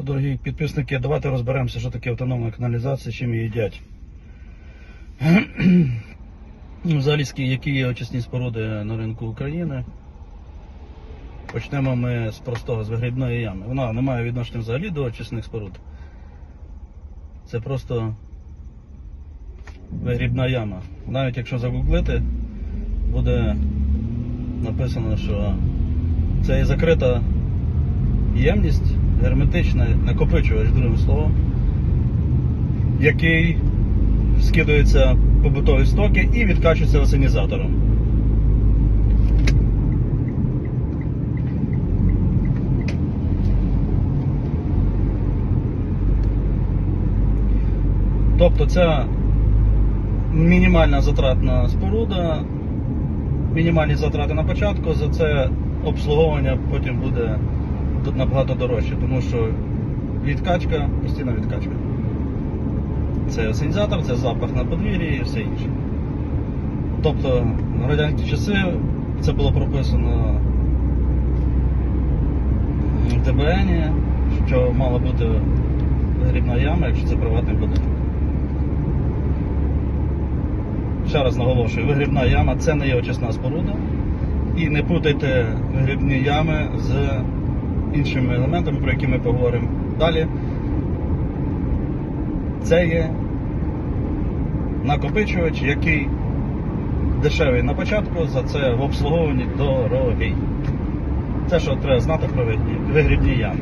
Що, дорогі підписники, давайте розберемося, що таке автономна каналізація, чим її їдять. Ну, Взагалі, які є очисні споруди на ринку України. Почнемо ми з простого, з вигрібної ями. Вона не має відношення взагалі до очисних споруд. Це просто вигрібна яма. Навіть якщо загуглити, буде написано, що це є закрита ємність, герметична, накопичувач, другим словом, який скидується побутові стоки і відкачується осенізатором. Тобто ця мінімальна затратна споруда, мінімальні затрати на початку, за це обслуговування потім буде тут набагато дорожче, тому що відкачка, постійна відкачка. Це осенізатор, це запах на подвір'ї і все інше. Тобто в радянські часи це було прописано в ДБН, що мала бути грібна яма, якщо це приватний будинок. Ще раз наголошую, вигрібна яма це не є очисна споруда. І не путайте вигрібні ями з іншими елементами, про які ми поговоримо далі. Це є накопичувач, який дешевий на початку, за це в обслуговуванні дорогий. Це що треба знати про вигрібні- ями.